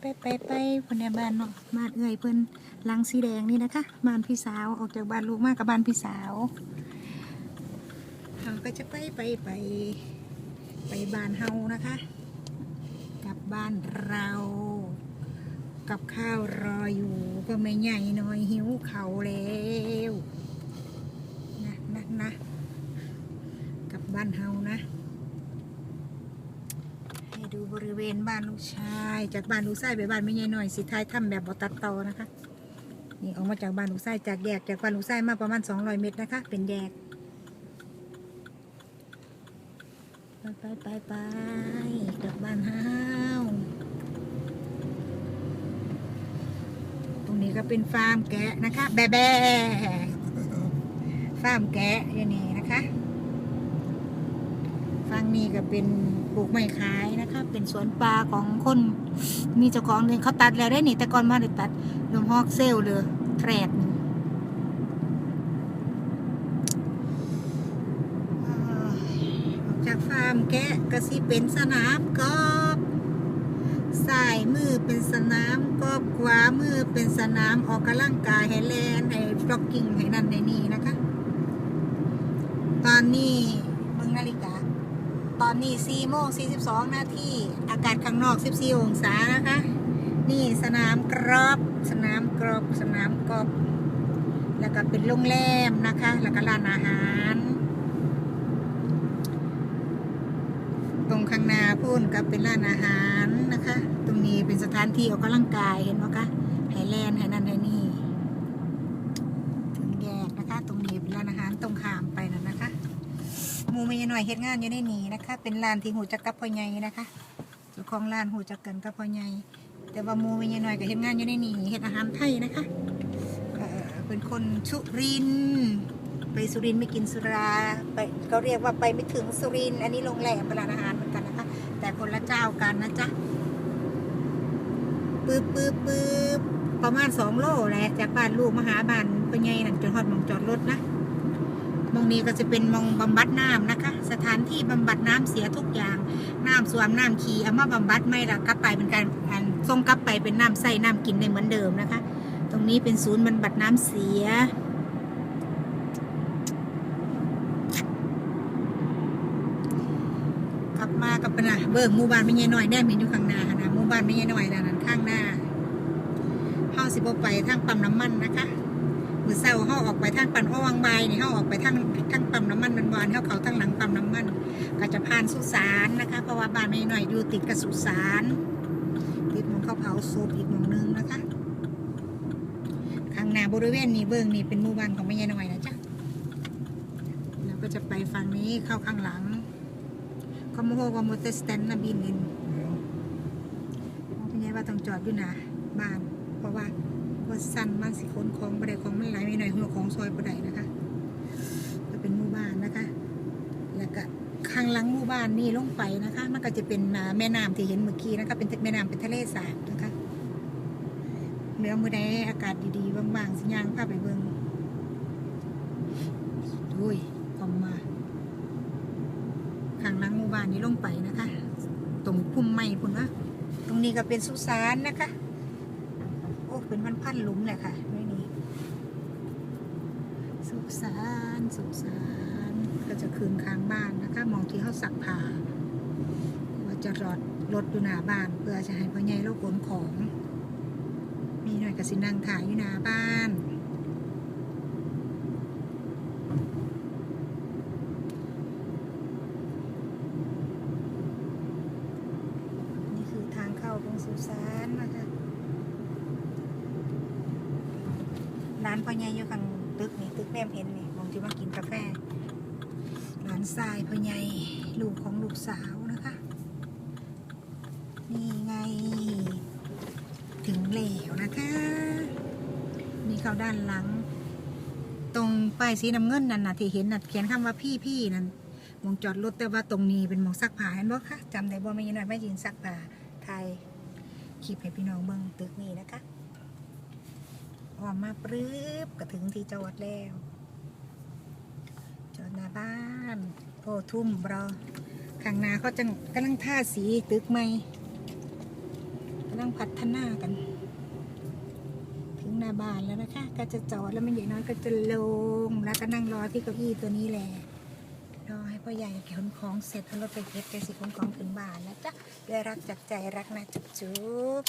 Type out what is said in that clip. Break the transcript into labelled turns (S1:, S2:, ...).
S1: ไปไปไปพนในบ้านเนาะบ้านเอ่ยเพิ่นลังสีแดงนี่นะคะบ้านพี่สาวออกจากบ้านลูกมากกับบ้านพี่สาวเราก็จะไปไปไปไปบ้านเฮานะคะ กลับบ้านเรา กับข้าวรออยู่ก็ไม่ใหญ่น้อยหิวเขาวแล้วนะนะนะกลับบ้านเฮานะ ให้ นบ้านลูกชาย จากบ้านลูกชายไปบ้านไม่ใหญ่หน่อยสิท้ายถ้ำแบบบอตัดต่อนะคะ นี่ออกมาจากบ้านลูกชายจากแยกจากบ้านลูกชายมาประมาณ200เมตรนะคะ เป็นแยกไปไปไปไปกลับบ้านห้าวตรงนี้ก็เป็นฟาร์มแกะนะคะ แบะแบะฟาร์มแกะอย่างนี้นะคะ ฟังนี้ก็เป็นปลูกไม้ขายนะคะ เป็นสวนปลาของคนมีเจ้าของเองเขาตัดแล้วได้นี่แต่ก่อนมาได้ตัดลมฮอกเซลเลยแทรกหนึ่งอ่าออกจากฟาร์มแกะก็สิเป็นสนามกอล์ฟสายมือเป็นสนามกอล์ฟขวามือเป็นสนามออกกำลังกายให้แลนให้ฟล็อกกิ้งให้นั่นให้นี่นะคะ ตอนนี้ ตอนนี้4โมง42 นาที อากาศข้างนอก 14 องศานะคะ นี่สนามกรอบ สนามกรอบสนามกรอล์ฟแล้วก็เป็นโรงแรมนะคะ แล้วก็ร้านอาหาร ตรงข้างหน้าพูนก็เป็นร้านอาหารนะคะ ตรงนี้เป็นสถานที่ออกกำลังกายเห็นไหมคะไฮแลนด์ไฮนั่นไฮนี่ ถึงแยกนะคะ ตรงนี้เป็นร้านอาหารตรงข้ามไปนั่นนะคะ ห มูมีหน่อยเฮ็ดงานอยู่ในนี้นะคะ เป็นร้านที่หูจักกับพ่อใหญ่นะคะเจ้าของร้านหูจักกันกับพ่อใหญ่แต่ว่ามูมีหน่อยก็เฮ็ดงานอยู่ในนี้เฮ็ดอาหารไทยนะคะเป็นคนสุรินไปสุรินไม่กินสุราไปเขาเรียกว่าไปไม่ถึงสุรินอันนี้โรงแรมเป็นร้านอาหารเหมือนกันนะคะ แต่คนละเจ้ากันนะจ๊ะปื๊บปื๊บปื๊บประมาณสองโลแหละจากบ้านลูกมาหาบ้านพ่อใหญ่นั่นจนฮอดมองจอดรถนะ มองนี้ก็จะเป็นมองบำบัดน้ำนะคะ สถานที่บำบัดน้ำเสียทุกอย่างน้ำสวมน้ำขี่เอามาบำบัดไม่ละกลับไปเป็นการส่งกลับไปเป็นน้ำใส่น้ำกินได้เหมือนเดิมนะคะ ตรงนี้เป็นศูนย์บำบัดน้ำเสียกลับมากับปนะเบิกหมู่บ้านไม่ใหญ่หน่อยแน่เห็นอยู่ข้างหน้าค่ะนะหมู่บ้านไม่ใหญ่หน่อยนะนั้นข้างหน้าเฮาสิบไปทางปั๊มน้ำมันนะคะ มือเศร้าเฮาออกไปทางปั่นอ้อวังใบนี่เฮาออกไปทางทางปั๊มน้ำมันมันบานเฮาเขาทางหลังปั๊มน้ำมัน ก็จะผ่านสุสานนะคะ เพราะว่าบ้านไม่หน่อยอยู่ติดกับสุสานติดหมองเขาเผาศพอีกหมองนึงนะคะข้างหน้าบริเวณนี้เบื้องนี่เป็นหมู่บ้านของแม่ยายหน่อยนะจ๊ะแล้วก็จะไปฝั่งนี้เข้าข้างหลังคอมโมโฮคอมโมเตสแตนนะบินนินพี่ยายว่าต้องจอดอยู่นะบ้าน เพราะว่า ว่าสั้นมันสิขนของบไดของมันไหลไม่หน่อยหัวของซอยบไดนะคะก็เป็นหมู่บ้านนะคะ แล้วก็ข้างหลังหมู่บ้านนี่ลงไปนะคะ มันก็จะเป็นแม่น้ำที่เห็นเมื่อกี้นะคะ เป็นแม่น้ำเป็นทะเลสาบนะคะเหลือมือใดอากาศดีๆบางๆสัญญางภาพไปเบิ่งโอ้ยออกมาข้างหลังหมู่บ้านนี้ลงไปนะคะ ตรงพุ่มไม้พุ่นวะตรงนี้ก็เป็นสุสานนะคะ เป็นพันพันหลุมเละค่ะไม่นี่สุสานสุสานก็จะคืนค้างบ้านนะคะ มองที่เขาสักผาว่าจะรอดรถอยู่หน้าบ้าน เพื่อจะให้พ่อใหญ่เราขนของ มีหน่อยกสินังถ่ายอยู่หน้าบ้านคือทางเข้าของสุสานนะคะ ร้านพ่อใหญ่อยู่ข้างตึกนี่ตึกแนมเห็นนี่มองที่มากินกาแฟร้านทรายพ่อใหญ่ลูกของลูกสาวนะคะ นี่ไง ถึงแล้วนะคะ นี่เข้าด้านหลัง ตรงป้ายสีน้ำเงินนั่นนะที่เห็นน่ะเขียนคำว่าพี่พี่นั่นมองจอดรถแต่ว่าตรงนี้เป็นมองซักผ้าเห็นบ่คะจำได้บ่ไม่ยินหน่อยไม่ยินซักผ้าไทยคลิปให้พี่น้องเบิ่งตึกนี้นะคะ ออกมาปรื๊บก็ถึงที่จอดแล้ว จอดหน้าบ้านโอ้ทุ่มรอข้างหน้าเขาจังกำลังท่าสีตึกใหม่กำลังพัฒนากัน ถึงหน้าบ้านแล้วนะคะ ก็จะจอดแล้วมันใหญ่น้อยก็จะลง แล้วก็นั่งรอที่เก้าอี้ตัวนี้แหละรอให้พ่อใหญ่ขนของเสร็จแล้วรถไปเก็บไปสิขนของถึงบ้านแล้วจ้ะด้วยรักจากใจรักนะจุ๊บ